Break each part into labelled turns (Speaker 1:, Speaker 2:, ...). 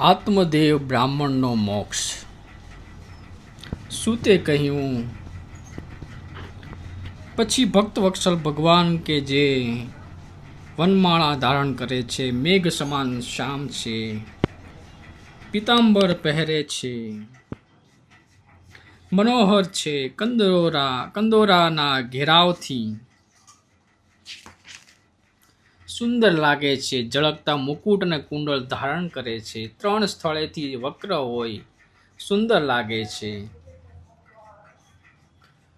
Speaker 1: આત્મદેવ બ્રાહ્મણનો મોક્ષ. સૂતે કહ્યું, પછી ભક્ત વક્ષલ ભગવાન કે જે વનમાળા ધારણ કરે છે, મેઘ સમાન શ્યામ છે, પિતાંબર પહેરે છે, મનોહર છે, કંદોરા, કંદોરાના ઘેરાવથી સુંદર લાગે છે, ઝળકતા મુકુટ અને કુંડળ ધારણ કરે છે. ત્રણ સ્થળેથી વક્ર હોય, સુંદર લાગે છે.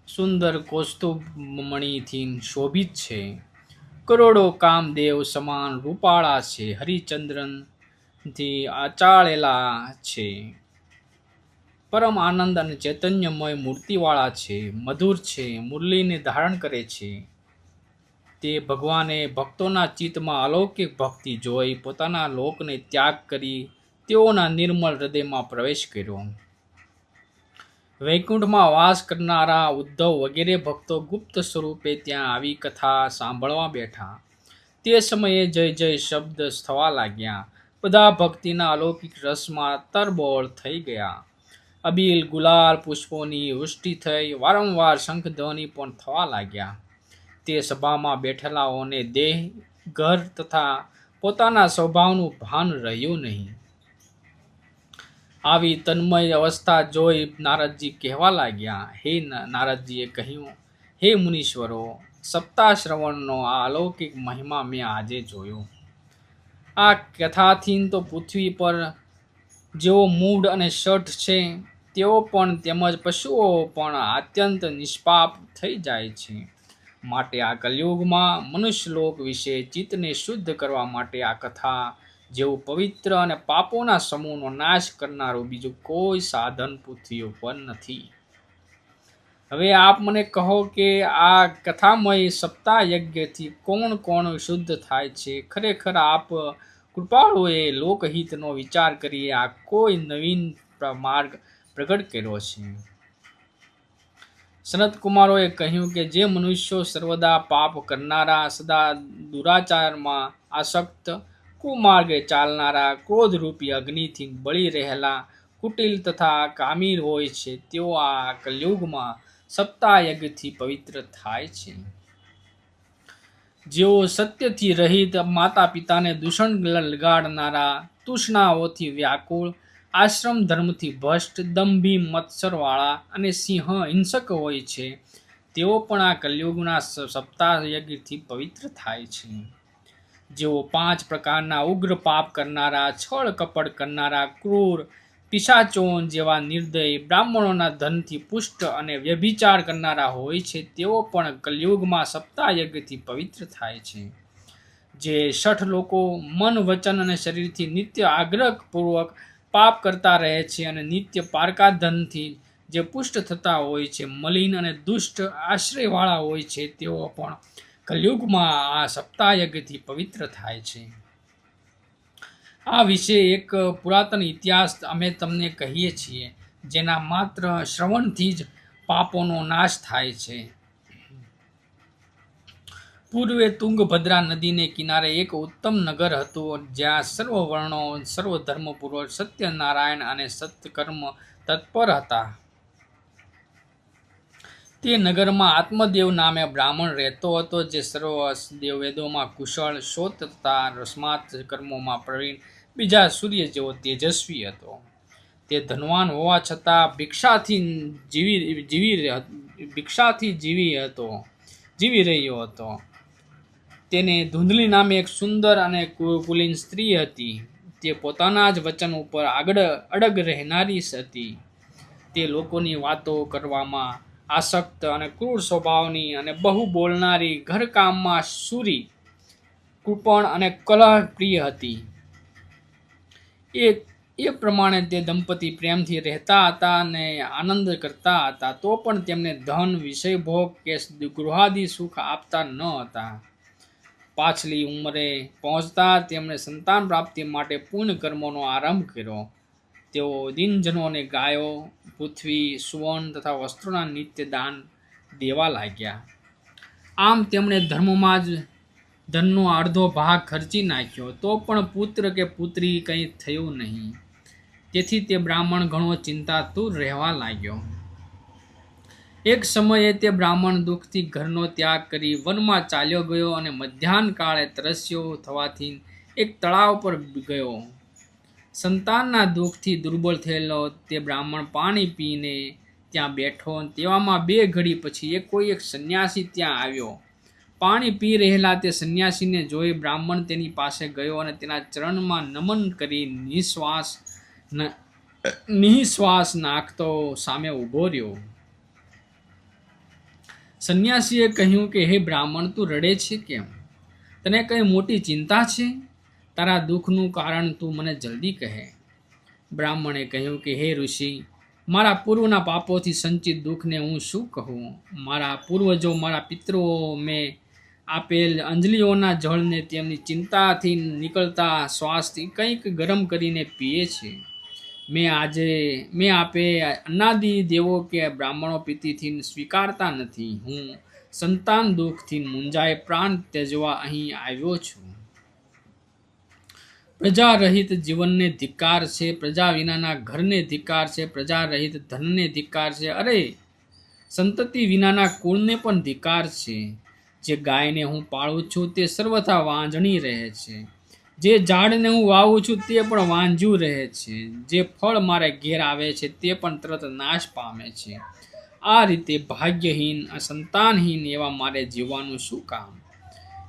Speaker 1: સુંદર કૌસ્તુભમણીથી શોભિત છે. કરોડો કામદેવ સમાન રૂપાળા છે, હરિચંદ્રનથી આચાળેલા છે. પરમ આનંદ અને ચૈતન્યમય મૂર્તિવાળા છે, મધુર છે, મુરલીને ધારણ કરે છે. તે ભગવાને ભક્તોના ચિત્તમાં અલૌકિક ભક્તિ જોઈ પોતાના લોકને ત્યાગ કરી તેઓના નિર્મળ હૃદયમાં પ્રવેશ કર્યો. વૈકુંઠમાં વાસ કરનારા ઉદ્ધવ વગેરે ભક્તો ગુપ્ત સ્વરૂપે ત્યાં આવી કથા સાંભળવા બેઠા. તે સમયે જય જય શબ્દ થવા લાગ્યા. બધા ભક્તિના અલૌકિક રસમાં તરબોળ થઈ ગયા. અબીલ ગુલાલ પુષ્પોની વૃષ્ટિ થઈ વારંવાર શંખધ્વનિ પણ થવા લાગ્યા. તે સભામાં બેઠેલાઓને દેહ, ઘર તથા પોતાના સ્વભાવનું ભાન રહ્યું નહીં. આવી તન્મય અવસ્થા જોઈ નારદજી કહેવા લાગ્યા, હે નારદજીએ કહ્યું, હે મુનીશ્વરો સપ્તાહ શ્રવણનો આ અલૌકિક મહિમા મેં આજે જોયો. આ કથાથી તો પૃથ્વી પર જેઓ મૂઢ અને શઠ છે, તેઓ પણ તેમજ પશુઓ પણ અત્યંત નિષ્પાપ થઈ જાય છે. માટે આ કલયુગમાં મનુષ્યલોક વિશે ચિત્તને શુદ્ધ કરવા માટે આ કથા જેવું પવિત્ર અને પાપોના સમૂહનો નાશ કરનારું બીજું કોઈ સાધન પૃથ્વી ઉપર નથી. હવે આપ મને કહો કે આ કથામય સપ્તાહ યજ્ઞથી કોણ કોણ શુદ્ધ થાય છે? ખરેખર આપ કૃપાળુએ લોકહિતનો વિચાર કરી આ કોઈ નવીન માર્ગ પ્રગટ કર્યો છે. સનત કુમારોએ કહ્યું કે જે મનુષ્યો સર્વદા પાપ કરનારા, સદા દુરાચારમાં આસક્ત, કુમાર્ગે ચાલનારા, ક્રોધરૂપી અગ્નિથી બળી રહેલા, કુટિલ તથા કામીર હોય છે, તેઓ આ કલયુગમાં સપ્તાયજ્ઞથી પવિત્ર થાય છે. જેઓ સત્યથી રહિત માતા પિતાને દૂષણ લગાડનારા, તૃષ્ણાઓથી વ્યાકુળ આશ્રમ ધર્મથી ભ્રષ્ટ દંભી, મત્સરવાળા અને સિંહ હિંસક હોય છે. તેઓ પણ આ કલયુગના સપ્તાહ યજ્ઞથી પવિત્ર થાય છે. જેઓ પાંચ પ્રકારના ઉગ્ર પાપ કરનારા, છળ કપટ કરનારા, ક્રૂર, પિશાચોન જેવા નિર્દય બ્રાહ્મણોના ધનથી પુષ્ટ અને વ્યભિચાર કરનારા હોય છે, તેઓ પણ કલયુગમાં સપ્તાહ યજ્ઞથી પવિત્ર થાય છે. જે છઠ લોકો મન, વચન અને શરીરથી નિત્ય આગ્રહપૂર્વક પાપ કરતા રહે છે અને નિત્ય પારકાધનથી જે પુષ્ટ થતા હોય છે, મલિન અને દુષ્ટ આશ્રયવાળા હોય છે, તેઓ પણ કલયુગમાં આ સપ્તાહયજ્ઞથી પવિત્ર થાય છે. આ વિશે એક પુરાતન ઇતિહાસ અમે તમને કહીએ છીએ, જેના માત્ર શ્રવણથી જ પાપોનો નાશ થાય છે. પૂર્વે તુંગભદ્રા નદીને કિનારે એક ઉત્તમ નગર હતું, જ્યાં સર્વ વર્ણો સર્વ ધર્મપૂર્વક સત્યનારાયણ અને સત્યકર્મ તત્પર હતા. તે નગરમાં આત્મદેવ નામે બ્રાહ્મણ રહેતો હતો, જે સર્વ દેવ વેદોમાં કુશળ શોત તથા રસ્માત કર્મોમાં પ્રવીણ, બીજા સૂર્ય જેવો તેજસ્વી હતો. તે ધનવાન હોવા છતાં ભિક્ષાથી જીવી જીવી ભિક્ષાથી જીવી હતો, જીવી રહ્યો હતો. તેને ધૂંધલી નામે એક સુંદર અને કુલીન સ્ત્રી હતી. તે પોતાના જ વચન ઉપર આગળ અડગ રહેનારી હતી. તે લોકોની વાતો કરવામાં આસક્ત અને ક્રૂર સ્વભાવની અને બહુ બોલનારી ઘરકામમાં સુરી, કૃપણ અને કલહ પ્રિય હતી. એ એ પ્રમાણે તે દંપતી પ્રેમથી રહેતા હતા અને આનંદ કરતા હતા. તો પણ તેમને ધન વિષય ભોગ કે ગૃહાદિ સુખ આપતા ન હતા. પાછલી ઉંમરે પહોંચતા તેમણે સંતાન પ્રાપ્તિ માટે પૂર્ણ કર્મોનો આરંભ કર્યો. તેઓ દિનજનોને ગાયો, પૃથ્વી, સુવર્ણ તથા વસ્ત્રોના નિત્ય દાન દેવા લાગ્યા. આમ તેમણે ધર્મમાં જ ધનનો અડધો ભાગ ખર્ચી નાખ્યો. તો પણ પુત્ર કે પુત્રી કંઈ થયું નહીં. તેથી તે બ્રાહ્મણ ઘણો ચિંતાતુર રહેવા લાગ્યો. એક સમયે તે બ્રાહ્મણ દુઃખથી ઘરનો ત્યાગ કરી વનમાં ચાલ્યો ગયો અને મધ્યાહન કાળે તરસ્યો થવાથી એક તળાવ પર ગયો. સંતાનના દુઃખથી દુર્બળ થયેલો તે બ્રાહ્મણ પાણી પીને ત્યાં બેઠો. તેવામાં બે ઘડી પછી એક કોઈ એક સંન્યાસી ત્યાં આવ્યો. પાણી પી રહેલા તે સંન્યાસીને જોઈ બ્રાહ્મણ તેની પાસે ગયો અને તેના ચરણમાં નમન કરી નિશ્વાસ નિશ્વાસ નાખતો સામે ઊભો રહ્યો. સંન્યાસીએ કહ્યું કે, હે બ્રાહ્મણ, તું રડે છે કેમ? તને કંઈ મોટી ચિંતા છે? તારા દુઃખનું કારણ તું મને જલ્દી કહે. બ્રાહ્મણે કહ્યું કે, હે ઋષિ, મારા પૂર્વના પાપોથી સંચિત દુઃખને હું શું કહું? મારા પૂર્વજો, મારા પિતૃઓ મેં આપેલ અંજલિઓના જળને તેમની ચિંતાથી નીકળતા શ્વાસથી કંઈક ગરમ કરીને પીએ છે. મેં આજે, મેં આપે અનાદિ દેવો કે બ્રાહ્મણો પ્રીતિથી સ્વીકારતા નથી. હું સંતાન દુઃખથી મુંજાય પ્રાણ ત્યજવા અહીં આવ્યો છું. પ્રજા રહિત જીવનને ધિક્કાર છે, પ્રજા વિનાના ઘરને ધિક્કાર છે, પ્રજા રહિત ધનને ધિક્કાર છે. અરે, સંતતિ વિનાના કુળને પણ ધિક્કાર છે. જે ગાયને હું પાળું છું તે સર્વથા વાંજણી રહે છે. જે ઝાડને હું વાવું છું તે પણ વાંજું રહે છે. જે ફળ મારે ઘેર આવે છે તે પણ તરત નાશ પામે છે. આ રીતે ભાગ્યહીન, સંતાનહીન એવા મારે જીવવાનું શું કામ?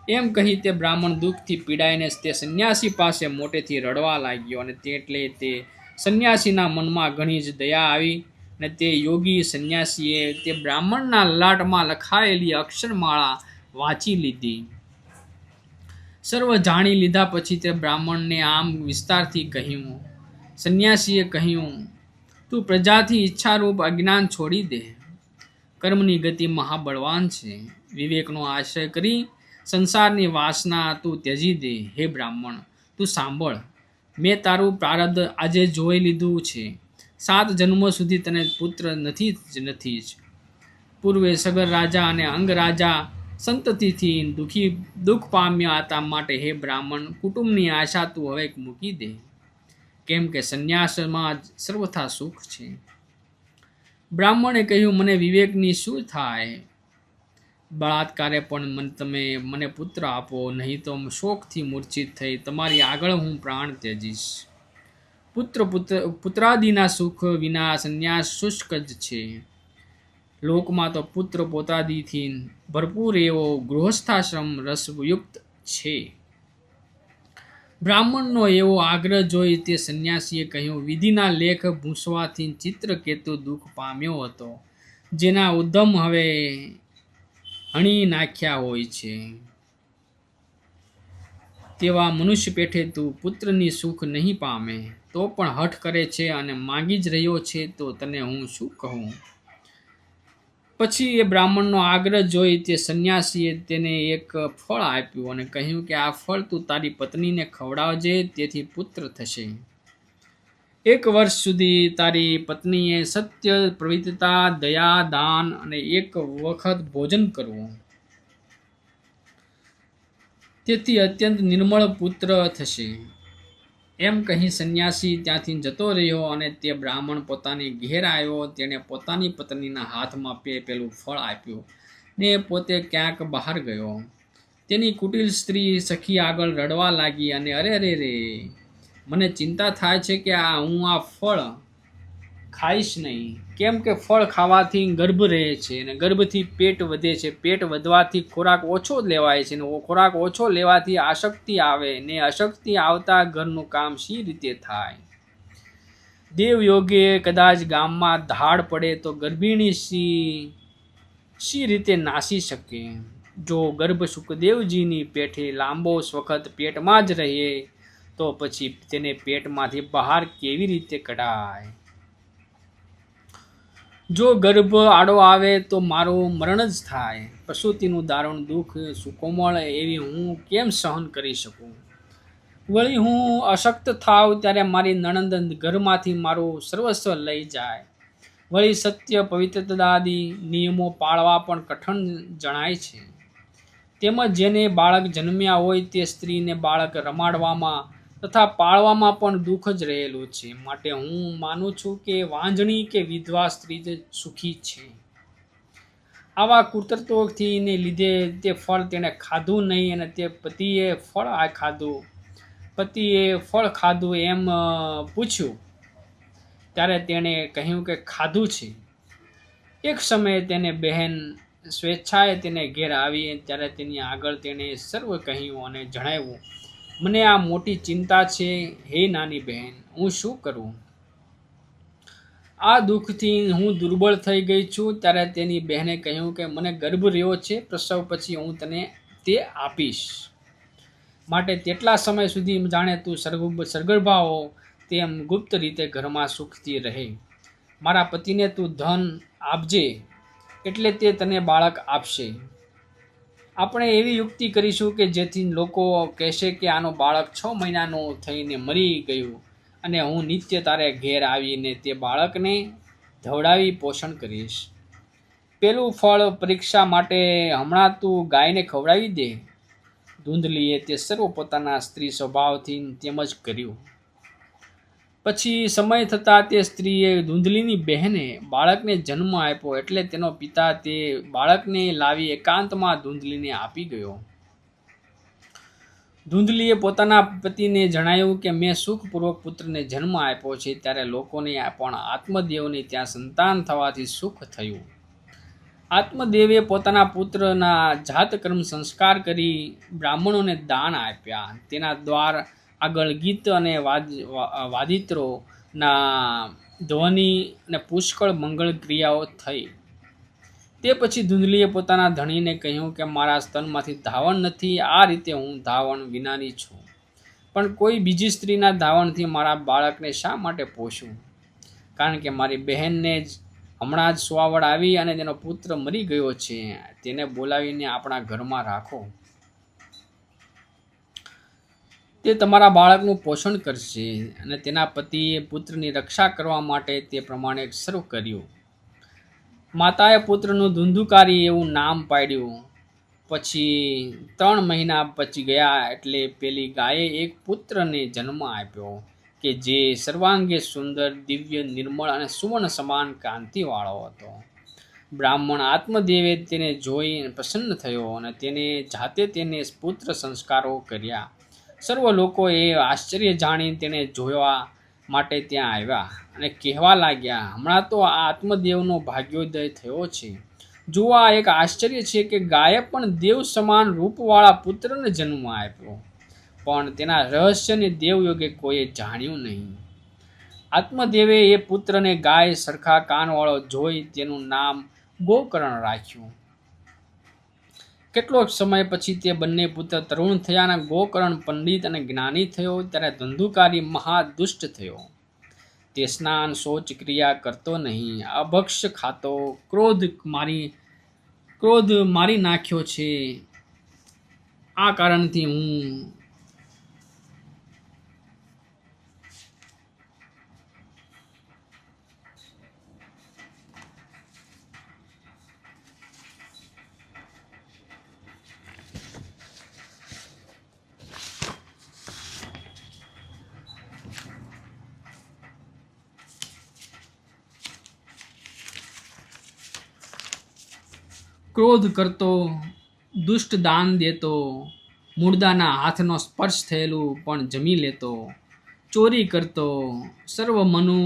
Speaker 1: એમ કહી તે બ્રાહ્મણ દુઃખથી પીડાઈને તે સંન્યાસી પાસે મોટેથી રડવા લાગ્યો અને તે એટલે તે સંન્યાસીના મનમાં ઘણી જ દયા આવી અને તે યોગી સંન્યાસીએ તે બ્રાહ્મણના લાટમાં લખાયેલી અક્ષરમાળા વાંચી લીધી. સર્વ જાણી લીધા પછી તે બ્રાહ્મણને આમ વિસ્તારથી કહ્યું, સંન્યાસીએ કહ્યું, તું પ્રજાથી ઈચ્છારૂપ અજ્ઞાન છોડી દે. કર્મની ગતિ મહાબળવાન છે. વિવેકનો આશ્રય કરી સંસારની વાસના તું ત્યજી દે. હે બ્રાહ્મણ, તું સાંભળ. મેં તારું પ્રારબ્ધ આજે જોઈ લીધું છે. સાત જન્મો સુધી તને પુત્ર નથી જ નથી જ. પૂર્વે સગર રાજા અને અંગ રાજા સંતતિથી દુઃખી દુઃખ પામ્યા હતા માટે હે બ્રાહ્મણ, કુટુંબની આશા તું હવે મૂકી દે. કેમ કે સંન્યાસમાં જ સર્વથા સુખ છે. બ્રાહ્મણે કહ્યું, મને વિવેકની શું થાય? બળાત્કારે પણ મન તમે મને પુત્ર આપો, નહીં તો શોકથી મૂર્છિત થઈ, તમારી આગળ હું પ્રાણ ત્યજીશ. પુત્ર પુત્ર પુત્રાદિના સુખ વિના સંન્યાસ શુષ્ક જ છે. લોકમાં તો પુત્ર પોતાદીથી ભરપૂર એવો ગૃહસ્થાશ્રમ રસયુક્ત છે. બ્રાહ્મણનો એવો આગ્રહ જોઈ તે સંન્યાસીએ કહ્યું, વિધિના લેખ ભૂંસવાથી ચિત્રકેતુ દુઃખ પામ્યો હતો, જેના ઉદ્દમ હવે હણી નાખ્યા હોય છે. તેવા મનુષ્ય પેઠે તું પુત્રની સુખ નહીં પામે, તો પણ હઠ કરે છે અને માગી જ રહ્યો છે, તો તને હું શું કહું? પછી એ બ્રાહ્મણનો આગ્રહ જોઈ તે સંન્યાસીએ તેને એક ફળ આપ્યું અને કહ્યું કે આ ફળ તું તારી પત્નીને ખવડાવજે, તેથી પુત્ર થશે. એક વર્ષ સુધી તારી પત્નીએ સત્ય પ્રવિત્રતા દયા, દાન અને એક વખત ભોજન કરવું. તેથી અત્યંત નિર્મળ પુત્ર થશે. એમ કહી સંન્યાસી ત્યાંથી જતો રહ્યો અને તે બ્રાહ્મણ પોતાની ઘેર આવ્યો. તેણે પોતાની પત્નીના હાથમાં પે પેલું ફળ આપ્યું ને પોતે ક્યાંક બહાર ગયો. તેની કુટિલ સ્ત્રી સખી આગળ રડવા લાગી અને અરે અરે રે મને ચિંતા થાય છે કે આ હું આ ફળ ખાઈશ નહીં. કેમ કે ફળ ખાવાથી ગર્ભ રહે છે અને ગર્ભથી પેટ વધે છે. પેટ વધવાથી ખોરાક ઓછો લેવાય છે અને ખોરાક ઓછો લેવાથી આશક્તિ આવે ને અશક્તિ આવતા ઘરનું કામ શી રીતે થાય? દેવયોગે કદાચ ગામમાં ધાડ પડે તો ગર્ભિણી શી શી રીતે નાસી શકે? જો ગર્ભ સુખદેવજીની પેઠે લાંબો વખત પેટમાં જ રહે, તો પછી તેને પેટમાંથી બહાર કેવી રીતે કઢાય? જો ગર્ભ આડો આવે તો મારું મરણ જ થાય. પ્રસૂતિનું દારૂણ દુઃખ સુકોમળ એવી હું કેમ સહન કરી શકું? વળી હું અશક્ત થાવ ત્યારે મારી નણંદ ઘરમાંથી મારું સર્વસ્વ લઈ જાય. વળી સત્ય, પવિત્રતાદી નિયમો પાળવા પણ કઠણ જણાય છે. તેમજ જેને બાળક જન્મ્યા હોય તે સ્ત્રીને બાળક રમાડવામાં તથા પાળવામાં પણ દુઃખ જ રહેલું છે. માટે હું માનું છું કે વાંજણી કે વિધવા સ્ત્રી જ સુખી છે. આવા કુતર્તોથી ને લીધે તે ફળ તેણે ખાધું નહીં અને તે પતિએ ફળ આ ખાધું. પતિએ ફળ ખાધું એમ પૂછ્યું. ત્યારે તેણે કહ્યું કે ખાધું છે. એક સમયે તેને બહેન સ્વેચ્છાએ તેને ઘેર આવી ત્યારે તેની આગળ તેણે સર્વ કહ્યું અને જણાવ્યું. મને આ મોટી ચિંતા છે. હે નાની બહેન, હું શું કરું? આ દુઃખથી હું દુર્બળ થઈ ગઈ છું. ત્યારે તેની બહેને કહ્યું કે, મને ગર્ભ રહ્યો છે. પ્રસવ પછી હું તને તે આપીશ. માટે તેટલા સમય સુધી જાણે તું સરગુબ હો તેમ ગુપ્ત રીતે ઘરમાં સુખથી રહે. મારા પતિને તું ધન આપજે. એટલે તે તને બાળક આપશે. આપણે એવી યુક્તિ કરીશું કે જેથી લોકો કહેશે કે આનો બાળક છ મહિનાનું થઈને મરી ગયું અને હું નિત્ય તારે ઘેર આવીને તે બાળકને ધવડાવી પોષણ કરીશ. પેલું ફળ પરીક્ષા માટે હમણાં તું ગાયને ખવડાવી દે. ધૂંધલીએ તે સર્વ પોતાના સ્ત્રી સ્વભાવથી તેમ જ કર્યું. પછી સમય થતાં તે સ્ત્રીએ ધૂંધલીની બહેને બાળકને જન્મ આપ્યો એટલે તેનો પિતા તે બાળકને લાવી એકાંતમાં ધૂંધલીને આપી ગયો. ધૂંધલીએ પોતાના પતિને જણાવ્યું કે, મેં સુખપૂર્વક પુત્રને જન્મ આપ્યો છે ત્યારે લોકોને પણ આત્મદેવને ત્યાં સંતાન થવાથી સુખ થયું. આત્મદેવે પોતાના પુત્રના જાતકર્મ સંસ્કાર કરી બ્રાહ્મણોને દાન આપ્યા. તેના દ્વાર આગળ ગીત અને વાદ વાદિત્રોના ધ્વનિ અને પુષ્કળ મંગળ ક્રિયાઓ થઈ. તે પછી ધૂંધલીએ પોતાના ધણીને કહ્યું કે, મારા સ્તનમાંથી ધાવણ નથી, આ રીતે હું ધાવણ વિનાની છું. પણ કોઈ બીજી સ્ત્રીના ધાવણથી મારા બાળકને શા માટે પોષું? કારણ કે મારી બહેનને જ હમણાં જ સુવાવડ આવી અને તેનો પુત્ર મરી ગયો છે. તેને બોલાવીને આપણા ઘરમાં રાખો. તે તમારા બાળકનું પોષણ કરશે અને તેના પતિએ પુત્રની રક્ષા કરવા માટે તે પ્રમાણે શરૂ કર્યું. માતાએ પુત્રનું ધુંધુકારી એવું નામ પાડ્યું. પછી ત્રણ મહિના પછી ગયા એટલે પેલી ગાયે એક પુત્રને જન્મ આપ્યો કે જે સર્વાંગે સુંદર, દિવ્ય, નિર્મળ અને સુવર્ણ સમાન કાંતિવાળો હતો. બ્રાહ્મણ આત્મદેવે તેને જોઈ પ્રસન્ન થયો અને તેને જાતે તેને પુત્ર સંસ્કારો કર્યા. સર્વ લોકો એ આશ્ચર્ય જાણી તેને જોવા માટે ત્યાં આવ્યા અને કહેવા લાગ્યા, હમણાં તો આ આત્મદેવનો ભાગ્યોદય થયો છે. આ એક આશ્ચર્ય છે કે ગાયે પણ દેવ સમાન રૂપવાળા પુત્રને જન્મ આપ્યો. પણ તેના રહસ્યને દેવયોગે કોઈએ જાણ્યું નહીં. આત્મદેવે એ પુત્રને ગાય સરખા કાનવાળો જોઈ તેનું નામ ગોકર્ણ રાખ્યું. કેટલોક સમય પછી તે બંને પુત્ર તરુણ થયા અને ગોકર્ણ પંડિત અને જ્ઞાની થયો ત્યારે ધંધુકારી મહાદુષ્ટ થયો. તે સ્નાન, શૌચ ક્રિયા કરતો નહીં. અભક્ષ ખાતો, ક્રોધ મારી ક્રોધ મારી નાખ્યો છે. આ કારણથી હું ક્રોધ કરતો, દુષ્ટ દાન દેતો, મૂળદાના હાથનો સ્પર્શ થયેલું પણ જમી લેતો, ચોરી કરતો, સર્વ મનુ,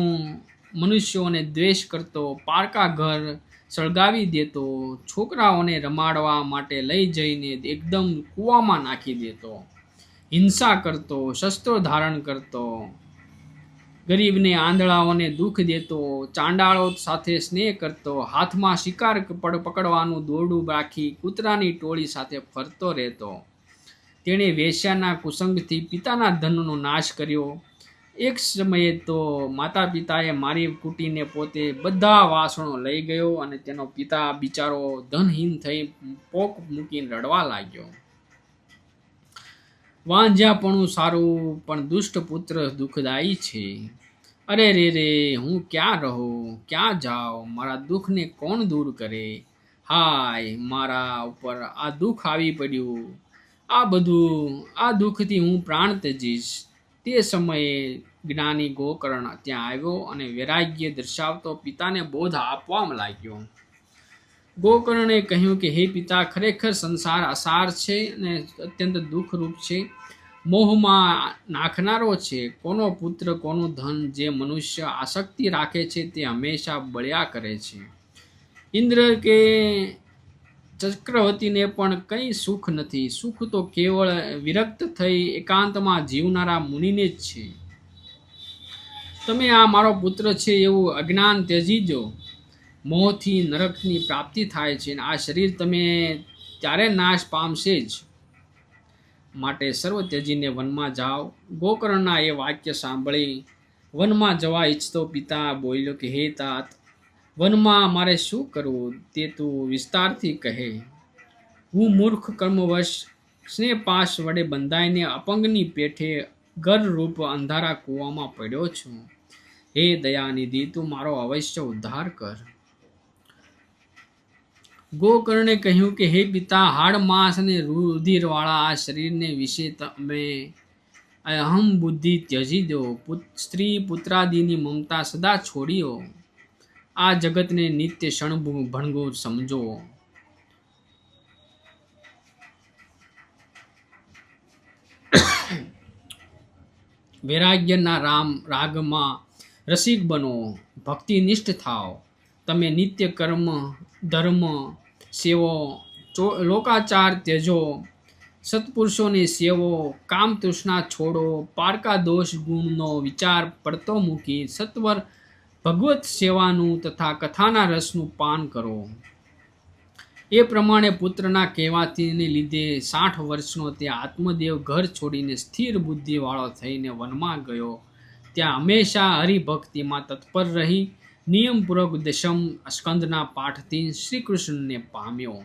Speaker 1: મનુષ્યોને દ્વેષ કરતો, પારકા ઘર સળગાવી દેતો, છોકરાઓને રમાડવા માટે લઈ જઈને એકદમ કૂવામાં નાખી દેતો, હિંસા કરતો, શસ્ત્રો ધારણ કરતો ગરીબને આંધળાઓને દુઃખ દેતો, ચાંડાળો સાથે સ્નેહ કરતો, હાથમાં શિકાર પકડવાનું દોરડું રાખી કૂતરાની ટોળી સાથે ફરતો રહેતો. તેણે વેશ્યાના કુસંગથી પિતાના ધનનો નાશ કર્યો. એક સમયે તો માતા પિતાએ મારી કૂટીને પોતે બધા વાસણો લઈ ગયો અને તેનો પિતા બિચારો ધનહીન થઈ પોક મૂકીને રડવા લાગ્યો. વાંઝ્યાપણું સારું, પણ દુષ્ટ પુત્ર દુઃખદાયી છે. અરે રે રે, હું ક્યાં રહું? ક્યાં જાઉં? મારા દુઃખને કોણ દૂર કરે? હાય, મારા ઉપર આ દુઃખ આવી પડ્યું. આ બધું, આ દુઃખથી હું પ્રાણ ત્યજીશ. તે સમયે જ્ઞાની ગોકર્ણ ત્યાં આવ્યો અને વૈરાગ્ય દર્શાવતો પિતાને બોધ આપવામાં લાગ્યો. ગોકર્ણે કહ્યું કે, હે પિતા, ખરેખર સંસાર અસાર છે અને અત્યંત દુઃખરૂપ છે. મોહમાં નાખનારો છે. કોનો પુત્ર, કોનું ધન જે મનુષ્ય આસક્તિ રાખે છે તે હંમેશા બળ્યા કરે છે. ઇન્દ્ર કે ચક્રવર્તીને પણ કંઈ સુખ નથી. સુખ તો કેવળ વિરક્ત થઈ એકાંતમાં જીવનારા મુનિને જ છે. તમે આ મારો પુત્ર છે એવું અજ્ઞાન ત્યજી દો મોહથી નરકની પ્રાપ્તિ થાય છે અને આ શરીર તમે ત્યારે નાશ પામશે જ. માટે સર્વ ત્યજીને વનમાં જાઓ. ગોકર્ણના એ વાક્ય સાંભળી, વનમાં જવા ઈચ્છતો પિતા બોલ્યો કે, હે તાત, વનમાં મારે શું કરવું? તે તું વિસ્તારથી કહે. હું મૂર્ખ કર્મવશ સ્નેહપાશ વડે બંધાઈને અપંગની પેઠે ગરરૂપ અંધારા કૂવામાં પડ્યો છું. હે દયાનિધિ, તું મારો અવશ્ય ઉદ્ધાર કર. ગોકર્ણે કહ્યું કે, હે પિતા, હાડ માંસ અને રુધિરવાળા આ શરીરને વિશે તમે અહમ બુદ્ધિ ત્યજી દો. સ્ત્રી પુત્રાદિની મમતા સદા છોડીઓ. આ જગતને નિત્ય ક્ષણ ભણગો સમજો. વૈરાગ્યના રામ, રાગમાં રસિક બનો. ભક્તિનિષ્ઠ થાઓ. તમે નિત્ય કર્મ, ધર્મ, સેવો લોકાચાર ત્યજો સત્પુરુષોને સેવો, કામ તૃષ્ણા છોડો, પારકા દોષ ગુણનો વિચાર પડતો મૂકી સત્વર ભગવત સેવાનું તથા કથાના રસનું પાન કરો. એ પ્રમાણે પુત્રના કહેવાતીને લીધે સાઠ વર્ષનો તે આત્મદેવ ઘર છોડીને સ્થિર બુદ્ધિવાળો થઈને વનમાં ગયો. ત્યાં હંમેશા હરિભક્તિમાં તત્પર રહી. નિયમપૂર્વક દશમ સ્કંદના પાઠથી શ્રી કૃષ્ણને પામ્યો.